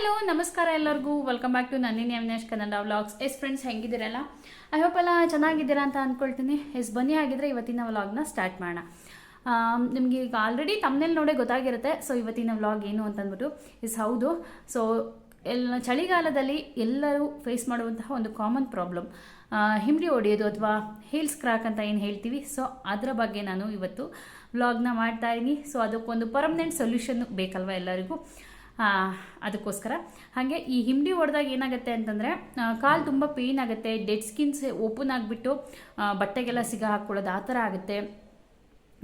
Hello, ನಮಸ್ಕಾರ ಎಲ್ಲರಿಗೂ. Welcome back to ನನ್ನಿನಿ Avinash, Kannada vlogs yes friends ಹೆಂಗಿದ್ದೀರಲ್ಲ? I hope ಎಲ್ಲ ಚೆನ್ನಾಗಿದ್ದೀರಾ ಅಂತ ಅಂದ್ಕೊಳ್ತೀನಿ ಎಸ್ ಬನ್ನಿ ಆಗಿದ್ರೆ ಇವತ್ತಿನ ವ್ಲಾಗ್ನ ಸ್ಟಾರ್ಟ್ ಮಾಡೋಣ. ನಿಮಗೆ ಈಗ ಆಲ್ರೆಡಿ ತಮ್ಮನೇಲಿ ನೋಡೇ ಗೊತ್ತಾಗಿರುತ್ತೆ. ಸೊ ಇವತ್ತಿನ ವ್ಲಾಗ್ ಏನು ಅಂತಂದ್ಬಿಟ್ಟು. ಇಸ್ ಹೌದು. ಸೊ ಎಲ್ಲ ಚಳಿಗಾಲದಲ್ಲಿ ಎಲ್ಲರೂ ಫೇಸ್ ಮಾಡುವಂತಹ ಒಂದು ಕಾಮನ್ ಪ್ರಾಬ್ಲಮ್ ಹಿಮ್ಡಿ ಹೊಡೆಯೋದು ಅಥವಾ ಹೀಲ್ಸ್ ಕ್ರಾಕ್ ಅಂತ ಏನು ಹೇಳ್ತೀವಿ. ಸೊ ಅದರ ಬಗ್ಗೆ ನಾನು ಇವತ್ತು ವ್ಲಾಗ್ನ ಮಾಡ್ತಾ ಇದ್ದೀನಿ. ಸೊ ಅದಕ್ಕೊಂದು ಪರ್ಮನೆಂಟ್ ಸೊಲ್ಯೂಷನ್ ಬೇಕಲ್ವ ಎಲ್ಲರಿಗೂ? ಅದಕ್ಕೋಸ್ಕರ. ಹಾಗೆ ಈ ಹಿಂಡಿ ಹೊಡೆದಾಗ ಏನಾಗುತ್ತೆ ಅಂತಂದರೆ ಕಾಲು ತುಂಬ ಪೇಯ್ನ್ ಆಗುತ್ತೆ ಡೆಡ್ ಸ್ಕಿನ್ಸ್ ಓಪನ್ ಆಗಿಬಿಟ್ಟು ಬಟ್ಟೆಗೆಲ್ಲ ಸಿಗ ಹಾಕ್ಕೊಳ್ಳೋದು ಆ ಥರ ಆಗುತ್ತೆ.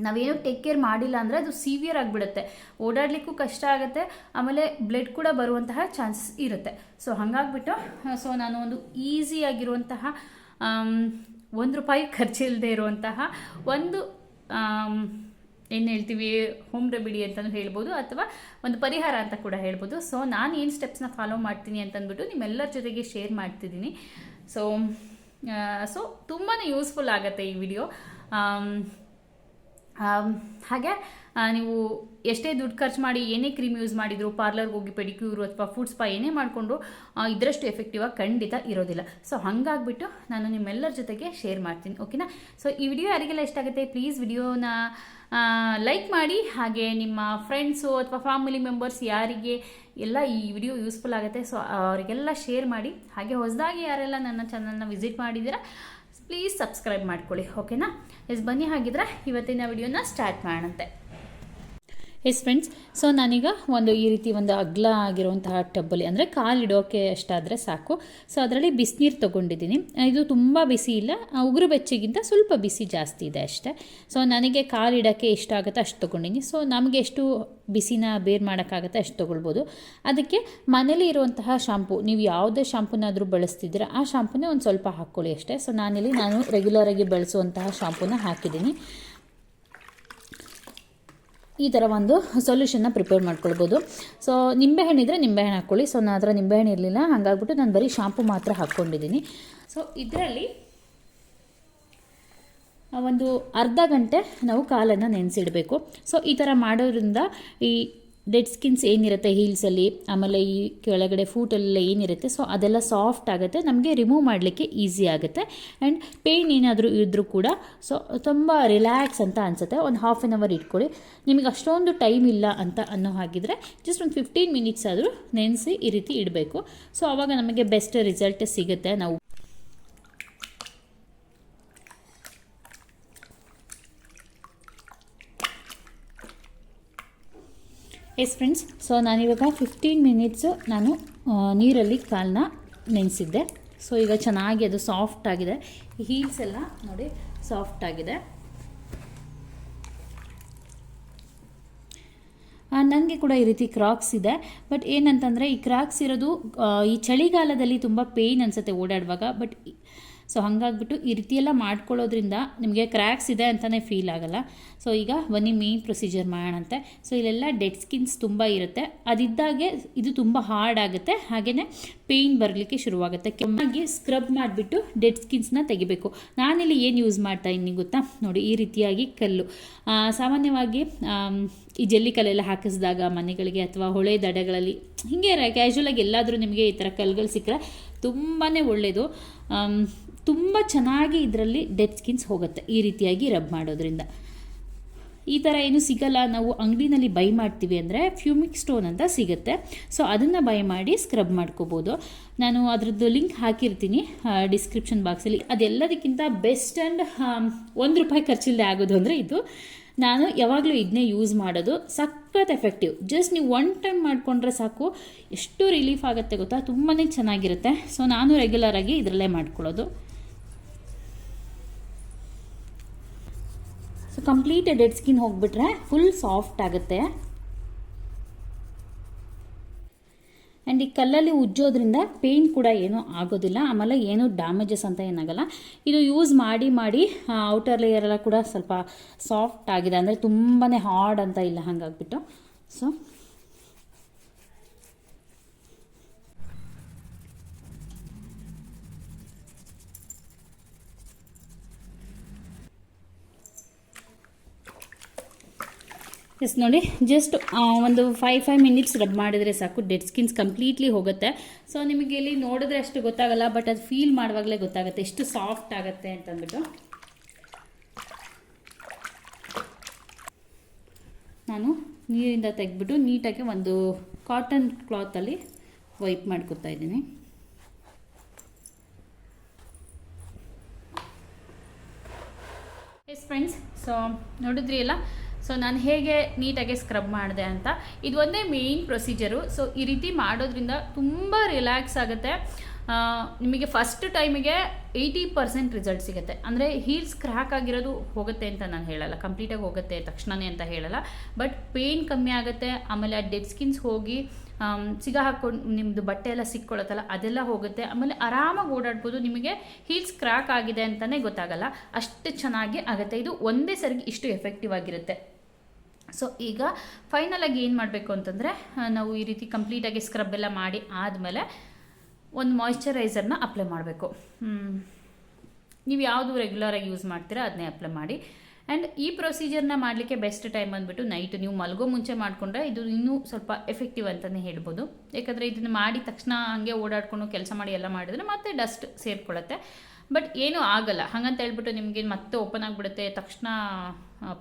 ನಾವೇನು ಟೇಕ್ ಕೇರ್ ಮಾಡಿಲ್ಲ ಅಂದರೆ ಅದು ಸಿವಿಯರ್ ಆಗಿಬಿಡುತ್ತೆ. ಓಡಾಡಲಿಕ್ಕೂ ಕಷ್ಟ ಆಗುತ್ತೆ, ಆಮೇಲೆ ಬ್ಲಡ್ ಕೂಡ ಬರುವಂತಹ ಚಾನ್ಸಸ್ ಇರುತ್ತೆ. ಸೊ ಹಾಗಾಗ್ಬಿಟ್ಟು ಸೊ ನಾನು ಒಂದು ಈಸಿಯಾಗಿರುವಂತಹ ಒಂದು ರೂಪಾಯಿ ಖರ್ಚಿಲ್ಲದೆ ಇರುವಂತಹ ಒಂದು ಏನು ಹೇಳ್ತೀವಿ? ಹೋಮ್ ರೆಮಿಡಿ ಅಂತಲೂ ಹೇಳ್ಬೋದು ಅಥವಾ ಒಂದು ಪರಿಹಾರ ಅಂತ ಕೂಡ ಹೇಳ್ಬೋದು. ಸೊ ನಾನು ಏನು ಸ್ಟೆಪ್ಸ್ನ ಫಾಲೋ ಮಾಡ್ತೀನಿ ಅಂತಂದ್ಬಿಟ್ಟು ನಿಮ್ಮೆಲ್ಲರ ಜೊತೆಗೆ ಶೇರ್ ಮಾಡ್ತಿದ್ದೀನಿ. ಸೊ ಸೊ ತುಂಬಾ ಯೂಸ್ಫುಲ್ ಆಗುತ್ತೆ ಈ ವಿಡಿಯೋ ಹಾಗೆ ನೀವು ಎಷ್ಟೇ ದುಡ್ಡು ಖರ್ಚು ಮಾಡಿ, ಏನೇ ಕ್ರೀಮ್ ಯೂಸ್ ಮಾಡಿದ್ರು ಪಾರ್ಲರ್ಗೆ ಹೋಗಿ ಪೆಡಿಕ್ಯೂರು ಅಥವಾ ಫುಡ್ ಸ್ಪಾ ಏನೇ ಮಾಡಿಕೊಂಡು ಇದರಷ್ಟು ಎಫೆಕ್ಟಿವ್ ಆಗಿ ಖಂಡಿತ ಇರೋದಿಲ್ಲ. ಸೊ ಹಾಗಾಗ್ಬಿಟ್ಟು ನಾನು ನಿಮ್ಮೆಲ್ಲರ ಜೊತೆಗೆ ಶೇರ್ ಮಾಡ್ತೀನಿ ಓಕೆನಾ ಸೊ ಈ ವಿಡಿಯೋ ಯಾರಿಗೆಲ್ಲ ಇಷ್ಟ ಆಗುತ್ತೆ ಪ್ಲೀಸ್ ವಿಡಿಯೋನ ಲೈಕ್ ಮಾಡಿ ಹಾಗೆ ನಿಮ್ಮ ಫ್ರೆಂಡ್ಸು ಅಥವಾ ಫ್ಯಾಮಿಲಿ ಮೆಂಬರ್ಸ್ ಯಾರಿಗೆ ಎಲ್ಲ ಈ ವಿಡಿಯೋ ಯೂಸ್ಫುಲ್ ಆಗುತ್ತೆ ಸೊ ಅವರಿಗೆಲ್ಲ ಶೇರ್ ಮಾಡಿ. ಹಾಗೆ ಹೊಸದಾಗಿ ಯಾರೆಲ್ಲ ನನ್ನ ಚಾನಲ್ನ ವಿಸಿಟ್ ಮಾಡಿದ್ದೀರಾ ಪ್ಲೀಸ್ ಸಬ್ಸ್ಕ್ರೈಬ್ ಮಾಡ್ಕೊಳ್ಳಿ ಓಕೆನಾ ಎಸ್, ಬನ್ನಿ ಹಾಗಿದ್ರೆ ಇವತ್ತಿನ ವಿಡಿಯೋನ ಸ್ಟಾರ್ಟ್ ಮಾಡೋಣಂತೆ. ಎಸ್ ಫ್ರೆಂಡ್ಸ್ ಸೊ ನಾನೀಗ ಒಂದು ಈ ರೀತಿ ಒಂದು ಅಗ್ಲ ಆಗಿರುವಂತಹ ಟಬ್ಬಲ್ಲಿ, ಅಂದರೆ ಕಾಲಿಡೋಕೆ ಅಷ್ಟಾದರೆ ಸಾಕು. ಸೊ ಅದರಲ್ಲಿ ಬಿಸಿನೀರು ತೊಗೊಂಡಿದ್ದೀನಿ. ಇದು ತುಂಬ ಬಿಸಿ ಇಲ್ಲ ಉಗುರು ಬೆಚ್ಚಿಗಿಂತ ಸ್ವಲ್ಪ ಬಿಸಿ ಜಾಸ್ತಿ ಇದೆ ಅಷ್ಟೇ. ಸೊ ನನಗೆ ಕಾಲಿಡೋಕ್ಕೆ ಇಷ್ಟ ಆಗುತ್ತೆ ಅಷ್ಟು ತೊಗೊಂಡಿದ್ದೀನಿ ಸೊ ನಮಗೆ ಎಷ್ಟು ಬಿಸಿನ ಬೇರ್ ಮಾಡೋಕ್ಕಾಗತ್ತೆ ಅಷ್ಟು ತೊಗೊಳ್ಬೋದು. ಅದಕ್ಕೆ ಮನೇಲಿ ಇರುವಂತಹ ಶಾಂಪು, ನೀವು ಯಾವುದೇ ಶಾಂಪೂನಾದರೂ ಬಳಸ್ತಿದ್ದೀರ, ಆ ಶಾಂಪೂನೇ ಒಂದು ಸ್ವಲ್ಪ ಹಾಕ್ಕೊಳ್ಳಿ ಅಷ್ಟೇ. ಸೊ ನಾನಿಲ್ಲಿ ನಾನು ರೆಗ್ಯುಲರಾಗಿ ಬಳಸುವಂತಹ ಶಾಂಪೂನ ಹಾಕಿದ್ದೀನಿ. ಈ ಥರ ಒಂದು ಸೊಲ್ಯೂಷನ್ನ ಪ್ರಿಪೇರ್ ಮಾಡ್ಕೊಳ್ಬೋದು. ಸೊ ನಿಂಬೆಹಣ್ಣಿದ್ರೆ ನಿಂಬೆಹಣ್ಣು ಹಾಕ್ಕೊಳ್ಳಿ. ಸೊ ನಾನು ಹತ್ರ ನಿಂಬೆಹಣ್ಣು ಇರಲಿಲ್ಲ. ಹಾಗಾಗ್ಬಿಟ್ಟು ನಾನು ಬರೀ ಶಾಂಪು ಮಾತ್ರ ಹಾಕ್ಕೊಂಡಿದ್ದೀನಿ ಸೊ ಇದರಲ್ಲಿ ಒಂದು ಅರ್ಧ ಗಂಟೆ ನಾವು ಕಾಲನ್ನು ನೆನೆಸಿಡಬೇಕು. ಸೊ ಈ ಥರ ಮಾಡೋದ್ರಿಂದ ಈ ಡೆಡ್ ಸ್ಕಿನ್ಸ್ ಏನಿರುತ್ತೆ ಹೀಲ್ಸಲ್ಲಿ ಆಮೇಲೆ ಈ ಕೆಳಗಡೆ ಫೂಟಲ್ಲೆಲ್ಲ ಏನಿರುತ್ತೆ ಸೊ ಅದೆಲ್ಲ ಸಾಫ್ಟ್ ಆಗುತ್ತೆ, ನಮಗೆ ರಿಮೂವ್ ಮಾಡಲಿಕ್ಕೆ ಈಸಿ ಆಗುತ್ತೆ. ಆ್ಯಂಡ್ ಪೇಯ್ನ್ ಏನಾದರೂ ಇದ್ದರೂ ಕೂಡ ಸೊ ತುಂಬ ರಿಲ್ಯಾಕ್ಸ್ ಅಂತ ಅನಿಸುತ್ತೆ. ಒಂದು ಹಾಫ್ ಆನ್ ಅವರ್ ಇಟ್ಕೊಳ್ಳಿ. ನಿಮಗೆ ಅಷ್ಟೊಂದು ಟೈಮ್ ಇಲ್ಲ ಅಂತ ಅನ್ನೋ ಹಾಗಿದ್ರೆ ಜಸ್ಟ್ ಒಂದು ಫಿಫ್ಟೀನ್ ಮಿನಿಟ್ಸ್ ಆದರೂ ನೆನೆಸಿ ಈ ರೀತಿ ಇಡಬೇಕು. ಸೊ ಆವಾಗ ನಮಗೆ ಬೆಸ್ಟ್ ರಿಸಲ್ಟ್ ಸಿಗುತ್ತೆ. ನಾವು ಎಸ್ ಫ್ರೆಂಡ್ಸ್ ಸೊ ನಾನಿವಾಗ ಫಿಫ್ಟೀನ್ ಮಿನಿಟ್ಸು ನಾನು ನೀರಲ್ಲಿ ಕಾಲನ್ನ ನೆನೆಸಿದ್ದೆ. ಸೊ ಈಗ ಚೆನ್ನಾಗಿ ಅದು ಸಾಫ್ಟ್ ಆಗಿದೆ. ಹೀಲ್ಸ್ ಎಲ್ಲ ನೋಡಿ ಸಾಫ್ಟ್ ಆಗಿದೆ. ನನಗೆ ಕೂಡ ಈ ರೀತಿ ಕ್ರಾಕ್ಸ್ ಇದೆ. ಬಟ್ ಏನಂತಂದರೆ ಈ ಕ್ರಾಕ್ಸ್ ಇರೋದು ಈ ಚಳಿಗಾಲದಲ್ಲಿ ತುಂಬ ಪೇಯ್ನ್ ಅನಿಸುತ್ತೆ ಓಡಾಡುವಾಗ. ಬಟ್ ಸೊ ಹಾಗಾಗ್ಬಿಟ್ಟು ಈ ರೀತಿ ಎಲ್ಲ ಮಾಡ್ಕೊಳ್ಳೋದ್ರಿಂದ ನಿಮಗೆ ಕ್ರ್ಯಾಕ್ಸ್ ಇದೆ ಅಂತಲೇ ಫೀಲ್ ಆಗಲ್ಲ. ಸೊ ಈಗ ಬನ್ನಿ ಮೇನ್ ಪ್ರೊಸೀಜರ್ ಮಾಡೋಣಂತೆ ಸೊ ಇಲ್ಲೆಲ್ಲ ಡೆಡ್ ಸ್ಕಿನ್ಸ್ ತುಂಬ ಇರುತ್ತೆ. ಅದಿದ್ದಾಗೆ ಇದು ತುಂಬ ಹಾರ್ಡ್ ಆಗುತ್ತೆ. ಹಾಗೆಯೇ ಪೇಯ್ನ್ ಬರಲಿಕ್ಕೆ ಶುರುವಾಗುತ್ತೆ. ಕೆಮ್ಮಾಗಿ ಸ್ಕ್ರಬ್ ಮಾಡಿಬಿಟ್ಟು ಡೆಡ್ ಸ್ಕಿನ್ಸ್ನ ತೆಗಿಬೇಕು. ನಾನಿಲ್ಲಿ ಏನು ಯೂಸ್ ಮಾಡ್ತಾ ಇದ್ದೀನಿ ಗೊತ್ತಾ? ನೋಡಿ, ಈ ರೀತಿಯಾಗಿ ಕಲ್ಲು. ಸಾಮಾನ್ಯವಾಗಿ ಈ ಜಲ್ಲಿ ಕಲ್ಲೆಲ್ಲ ಹಾಕಿಸಿದಾಗ ಮನೆಗಳಿಗೆ ಅಥವಾ ಹೊಳೆ ದಡಗಳಲ್ಲಿ, ಹೀಗೆ ಕ್ಯಾಶುವಲಾಗಿ ಎಲ್ಲಾದರೂ ನಿಮಗೆ ಈ ಥರ ಕಲ್ಲುಗಳು ಸಿಕ್ಕರೆ ತುಂಬಾ ಒಳ್ಳೆಯದು ತುಂಬ ಚೆನ್ನಾಗಿ ಇದರಲ್ಲಿ ಡೆಡ್ ಸ್ಕಿನ್ಸ್ ಹೋಗುತ್ತೆ ಈ ರೀತಿಯಾಗಿ ರಬ್ ಮಾಡೋದ್ರಿಂದ. ಈ ಥರ ಏನು ಸಿಗಲ್ಲ. ನಾವು ಅಂಗಡಿನಲ್ಲಿ ಬೈ ಮಾಡ್ತೀವಿ ಅಂದರೆ ಫ್ಯೂಮಿಕ್ ಸ್ಟೋನ್ ಅಂತ ಸಿಗುತ್ತೆ. ಸೊ ಅದನ್ನು ಬೈ ಮಾಡಿ ಸ್ಕ್ರಬ್ ಮಾಡ್ಕೋಬೋದು. ನಾನು ಅದರದ್ದು ಲಿಂಕ್ ಹಾಕಿರ್ತೀನಿ ಡಿಸ್ಕ್ರಿಪ್ಷನ್ ಬಾಕ್ಸಲ್ಲಿ ಅದೆಲ್ಲದಕ್ಕಿಂತ ಬೆಸ್ಟ್ ಆ್ಯಂಡ್ ಒಂದು ರೂಪಾಯಿ ಖರ್ಚಿಲ್ಲದೆ ಆಗೋದು ಅಂದರೆ ಇದು. ನಾನು ಯಾವಾಗಲೂ ಇದನ್ನೇ ಯೂಸ್ ಮಾಡೋದು. ಸಖತ್ ಎಫೆಕ್ಟಿವ್ ಜಸ್ಟ್ ನೀವು ಒನ್ ಟೈಮ್ ಮಾಡಿಕೊಂಡ್ರೆ ಸಾಕು. ಎಷ್ಟು ರಿಲೀಫ್ ಆಗುತ್ತೆ ಗೊತ್ತಾ? ತುಂಬಾ ಚೆನ್ನಾಗಿರುತ್ತೆ. ಸೊ ನಾನು ರೆಗ್ಯುಲರಾಗಿ ಇದರಲ್ಲೇ ಮಾಡ್ಕೊಳ್ಳೋದು. ಕಂಪ್ಲೀಟ್ ಡೆಡ್ ಸ್ಕಿನ್ ಹೋಗ್ಬಿಟ್ರೆ ಫುಲ್ ಸಾಫ್ಟ್ ಆಗುತ್ತೆ. ಆ್ಯಂಡ್ ಈ ಕಲ್ಲಲ್ಲಿ ಉಜ್ಜೋದ್ರಿಂದ ಪೇಯ್ನ್ ಕೂಡ ಏನೂ ಆಗೋದಿಲ್ಲ. ಆಮೇಲೆ ಏನೂ ಡ್ಯಾಮೇಜಸ್ ಅಂತ ಏನಾಗಲ್ಲ. ಇದು ಯೂಸ್ ಮಾಡಿ ಮಾಡಿ ಔಟರ್ ಲೇಯರ್ ಎಲ್ಲ ಕೂಡ ಸ್ವಲ್ಪ ಸಾಫ್ಟ್ ಆಗಿದೆ. ಅಂದರೆ ತುಂಬಾ ಹಾರ್ಡ್ ಅಂತ ಇಲ್ಲ, ಹಾಗಾಗ್ಬಿಟ್ಟು. ಸೊ ಎಸ್ ನೋಡಿ ಜಸ್ಟ್ ಒಂದು ಫೈವ್ ಫೈವ್ ಮಿನಿಟ್ಸ್ ರಬ್ ಮಾಡಿದರೆ ಸಾಕು. ಡೆಡ್ ಸ್ಕಿನ್ಸ್ ಕಂಪ್ಲೀಟ್ಲಿ ಹೋಗುತ್ತೆ. ಸೊ ನಿಮಗೆ ಇಲ್ಲಿ ನೋಡಿದ್ರೆ ಅಷ್ಟು ಗೊತ್ತಾಗಲ್ಲ ಬಟ್ ಅದು ಫೀಲ್ ಮಾಡುವಾಗಲೇ ಗೊತ್ತಾಗುತ್ತೆ. ಎಷ್ಟು ಸಾಫ್ಟ್ ಆಗುತ್ತೆ ಅಂತಂದ್ಬಿಟ್ಟು. ನಾನು ನೀರಿಂದ ತೆಗೆದ್ಬಿಟ್ಟು ನೀಟಾಗಿ ಒಂದು ಕಾಟನ್ ಕ್ಲಾತಲ್ಲಿ ವೈಪ್ ಮಾಡ್ಕೊತಾ ಇದ್ದೀನಿ. ಎಸ್ ಫ್ರೆಂಡ್ಸ್ ಸೊ ನೋಡಿದ್ರಿ ಅಲ್ಲ? ಸೊ ನಾನು ಹೇಗೆ ನೀಟಾಗಿ ಸ್ಕ್ರಬ್ ಮಾಡಿದೆ ಅಂತ? ಇದು ಒಂದೇ ಮೇಯ್ನ್ ಪ್ರೊಸೀಜರು ಸೊ ಈ ರೀತಿ ಮಾಡೋದ್ರಿಂದ ತುಂಬ ರಿಲ್ಯಾಕ್ಸ್ ಆಗುತ್ತೆ. ನಿಮಗೆ ಫಸ್ಟ್ ಟೈಮಿಗೆ ಏಯ್ಟಿ ಪರ್ಸೆಂಟ್ ರಿಸಲ್ಟ್ ಸಿಗುತ್ತೆ. ಅಂದರೆ ಹೀಲ್ಸ್ ಕ್ರ್ಯಾಕ್ ಆಗಿರೋದು ಹೋಗುತ್ತೆ ಅಂತ ನಾನು ಹೇಳಲ್ಲ. ಕಂಪ್ಲೀಟಾಗಿ ಹೋಗುತ್ತೆ ತಕ್ಷಣವೇ ಅಂತ ಹೇಳಲ್ಲ. ಬಟ್ ಪೇಯ್ನ್ ಕಮ್ಮಿ ಆಗುತ್ತೆ. ಆಮೇಲೆ ಆ ಡೆಡ್ ಸ್ಕಿನ್ಸ್ ಹೋಗಿ ಸಿಗ ಹಾಕ್ಕೊಂಡು ನಿಮ್ಮದು ಬಟ್ಟೆ ಎಲ್ಲ ಸಿಕ್ಕೊಳ್ಳುತ್ತಲ್ಲ ಅದೆಲ್ಲ ಹೋಗುತ್ತೆ. ಆಮೇಲೆ ಆರಾಮಾಗಿ ಓಡಾಡ್ಬೋದು. ನಿಮಗೆ ಹೀಲ್ಸ್ ಕ್ರ್ಯಾಕ್ ಆಗಿದೆ ಅಂತಲೇ ಗೊತ್ತಾಗಲ್ಲ. ಅಷ್ಟು ಚೆನ್ನಾಗಿ ಆಗುತ್ತೆ. ಇದು ಒಂದೇ ಸರಿಗೆ ಇಷ್ಟು ಎಫೆಕ್ಟಿವ್ ಆಗಿರುತ್ತೆ. ಸೊ ಈಗ ಫೈನಲಾಗಿ ಏನು ಮಾಡಬೇಕು ಅಂತಂದರೆ ನಾವು ಈ ರೀತಿ ಕಂಪ್ಲೀಟಾಗಿ ಸ್ಕ್ರಬ್ ಎಲ್ಲ ಮಾಡಿ ಆದಮೇಲೆ ಒಂದು ಮಾಯ್ಶ್ಚರೈಸರ್ನ ಅಪ್ಲೈ ಮಾಡಬೇಕು. ನೀವು ಯಾವುದು ರೆಗ್ಯುಲರಾಗಿ ಯೂಸ್ ಮಾಡ್ತೀರಾ ಅದನ್ನೇ ಅಪ್ಲೈ ಮಾಡಿ. ಆ್ಯಂಡ್ ಈ ಪ್ರೊಸೀಜರ್ನ ಮಾಡಲಿಕ್ಕೆ ಬೆಸ್ಟ್ ಟೈಮ್ ಬಂದುಬಿಟ್ಟು ನೈಟ್ ನೀವು ಮಲಗೋ ಮುಂಚೆ ಮಾಡಿಕೊಂಡ್ರೆ ಇದು ಇನ್ನೂ ಸ್ವಲ್ಪ ಎಫೆಕ್ಟಿವ್ ಅಂತಲೇ ಹೇಳ್ಬೋದು. ಯಾಕಂದರೆ ಇದನ್ನು ಮಾಡಿ ತಕ್ಷಣ ಹಾಗೆ ಓಡಾಡ್ಕೊಂಡು ಕೆಲಸ ಮಾಡಿ ಎಲ್ಲ ಮಾಡಿದರೆ ಮತ್ತೆ ಡಸ್ಟ್ ಸೇರ್ಕೊಳ್ಳುತ್ತೆ ಬಟ್ ಏನೂ ಆಗಲ್ಲ. ಹಾಗಂತ ಹೇಳ್ಬಿಟ್ಟು ನಿಮಗೆ ಮತ್ತೆ ಓಪನ್ ಆಗಿಬಿಡುತ್ತೆ ತಕ್ಷಣ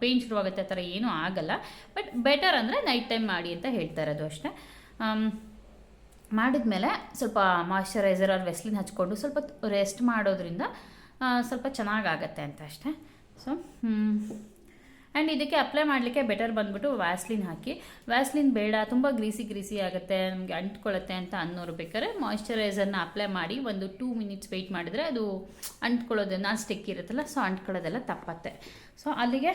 ಪೇಯ್ನ್ ಶುರುವಾಗುತ್ತೆ ಆ ಥರ ಏನೂ ಆಗಲ್ಲ. ಬಟ್ ಬೆಟರ್ ಅಂದರೆ ನೈಟ್ ಟೈಮ್ ಮಾಡಿ ಅಂತ ಹೇಳ್ತಾ ಇರೋದು ಅಷ್ಟೇ. ಆಮ್, ಮಾಡಿದ್ಮೇಲೆ ಸ್ವಲ್ಪ ಮಾಯ್ಶ್ಚರೈಸರ್ ಆರ್ ವೆಸ್ಲಿನ್ ಹಚ್ಕೊಂಡು ಸ್ವಲ್ಪ ರೆಸ್ಟ್ ಮಾಡೋದ್ರಿಂದ ಸ್ವಲ್ಪ ಚೆನ್ನಾಗಾಗತ್ತೆ ಅಂತ ಅಷ್ಟೇ. ಸೊ ಆ್ಯಂಡ್ ಇದಕ್ಕೆ ಅಪ್ಲೈ ಮಾಡಲಿಕ್ಕೆ ಬೆಟರ್ ಬಂದ್ಬಿಟ್ಟು ವ್ಯಾಸ್ಲಿನ್ ಹಾಕಿ. ವ್ಯಾಸ್ಲಿನ್ ಬೇಡ, ತುಂಬ ಗ್ರೀಸಿ ಗ್ರೀಸಿ ಆಗುತ್ತೆ, ನಮಗೆ ಅಂಟ್ಕೊಳ್ಳುತ್ತೆ ಅಂತ ಅನ್ನೋರು ಬೇಕಾದ್ರೆ ಮಾಯಿಶ್ಚರೈಸರ್ನ ಅಪ್ಲೈ ಮಾಡಿ ಒಂದು ಟೂ ಮಿನಿಟ್ಸ್ ವೆಯ್ಟ್ ಮಾಡಿದರೆ ಅದು ಅಂಟ್ಕೊಳ್ಳೋದು ನಾನ್ ಸ್ಟಿಕ್ ಇರುತ್ತಲ್ಲ ಸೊ ಅಂಟ್ಕೊಳ್ಳೋದೆಲ್ಲ ತಪ್ಪತ್ತೆ. ಸೊ ಅಲ್ಲಿಗೆ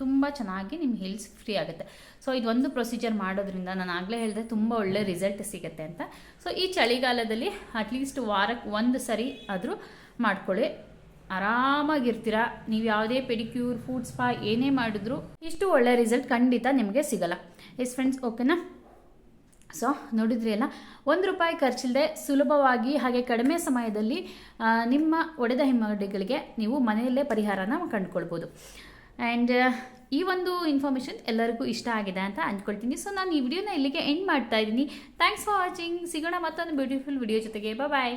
ತುಂಬ ಚೆನ್ನಾಗಿ ನಿಮ್ಮ ಹಿಲ್ಸ್ ಫ್ರೀ ಆಗುತ್ತೆ. ಸೊ ಇದೊಂದು ಪ್ರೊಸೀಜರ್ ಮಾಡೋದ್ರಿಂದ ನಾನು ಆಗಲೇ ಹೇಳಿದೆ ತುಂಬ ಒಳ್ಳೆ ರಿಸಲ್ಟ್ ಸಿಗುತ್ತೆ ಅಂತ. ಸೊ ಈ ಚಳಿಗಾಲದಲ್ಲಿ ಅಟ್ಲೀಸ್ಟ್ ವಾರಕ್ಕೆ ಒಂದು ಸರಿ ಆದರೂ ಮಾಡ್ಕೊಳ್ಳಿ. ಆರಾಮಾಗಿರ್ತೀರ? ನೀವು ಯಾವುದೇ ಪೆಡಿಕ್ಯೂರ್ ಫುಡ್ ಸ್ಪಾ ಏನೇ ಮಾಡಿದ್ರು ಇಷ್ಟು ಒಳ್ಳೆ ರಿಸಲ್ಟ್ ಖಂಡಿತ ನಿಮಗೆ ಸಿಗಲ್ಲ. ಎಸ್ ಫ್ರೆಂಡ್ಸ್ ಓಕೆನಾ ಸೊ ನೋಡಿದ್ರಿ ಅಲ್ಲ, ಒಂದು ರೂಪಾಯಿ ಖರ್ಚಿಲ್ಲದೆ ಸುಲಭವಾಗಿ ಹಾಗೆ ಕಡಿಮೆ ಸಮಯದಲ್ಲಿ ನಿಮ್ಮ ಒಡೆದ ಹಿಮ್ಮಡಿಗಳಿಗೆ ನೀವು ಮನೆಯಲ್ಲೇ ಪರಿಹಾರನ ಕಂಡುಕೊಳ್ಬೋದು. ಆ್ಯಂಡ್ ಈ ಒಂದು ಇನ್ಫಾರ್ಮೇಷನ್ ಎಲ್ಲರಿಗೂ ಇಷ್ಟ ಆಗಿದೆ ಅಂತ ಅಂದ್ಕೊಳ್ತೀನಿ. ಸೊ ನಾನು ಈ ವಿಡಿಯೋನ ಇಲ್ಲಿಗೆ ಎಂಡ್ ಮಾಡ್ತಾ ಇದ್ದೀನಿ. ಥ್ಯಾಂಕ್ಸ್ ಫಾರ್ ವಾಚಿಂಗ್ ಸಿಗೋಣ ಮತ್ತೊಂದು ಬ್ಯೂಟಿಫುಲ್ ವಿಡಿಯೋ ಜೊತೆಗೆ. ಬಾಯ್